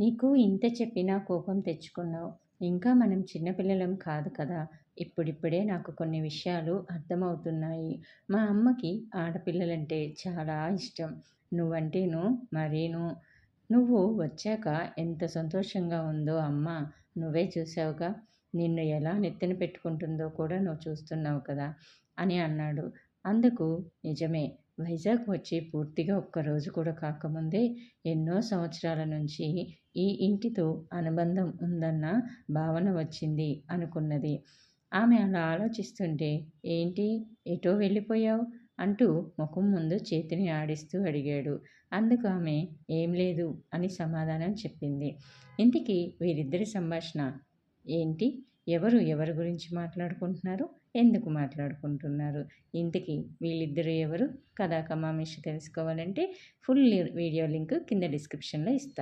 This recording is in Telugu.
నీకు ఇంత చెప్పినా కోపం తెచ్చుకున్నావు. ఇంకా మనం చిన్నపిల్లలం కాదు కదా. ఇప్పుడిప్పుడే నాకు కొన్ని విషయాలు అర్థమవుతున్నాయి. మా అమ్మకి ఆడపిల్లలంటే చాలా ఇష్టం. నువ్వంటేను మరీను? నువ్వు వచ్చాక ఎంత సంతోషంగా ఉందో అమ్మ నువ్వే చూసావుగా. నిన్ను ఎలా నెత్తిన పెట్టుకుంటుందో కూడా నువ్వు చూస్తున్నావు కదా అని అన్నాడు. అందుకు నిజమే వైజాగ్ వచ్చి పూర్తిగా ఒక్కరోజు కూడా కాకముందే ఎన్నో సంవత్సరాల నుంచి ఈ ఇంటితో అనుబంధం ఉందన్న భావన వచ్చింది అనుకున్నది. ఆమె అలా ఆలోచిస్తుంటే ఏంటి? ఎటో వెళ్ళిపోయావు? అంటూ ముఖం ముందు చేతిని ఆడిస్తూ అడిగాడు. అందుకు ఆమె ఏం లేదు అని సమాధానం చెప్పింది. ఇంటికి వీరిద్దరి సంభాషణ ఏంటి? ఎవరు ఎవరి గురించి మాట్లాడుకుంటున్నారు? ఎందుకు మాట్లాడుకుంటున్నారు? ఇంతకీ వీళ్ళిద్దరు ఎవరు? కథాకమామిష తెలుసుకోవాలంటే ఫుల్ వీడియో లింక్ కింద డిస్క్రిప్షన్లో ఇస్తాను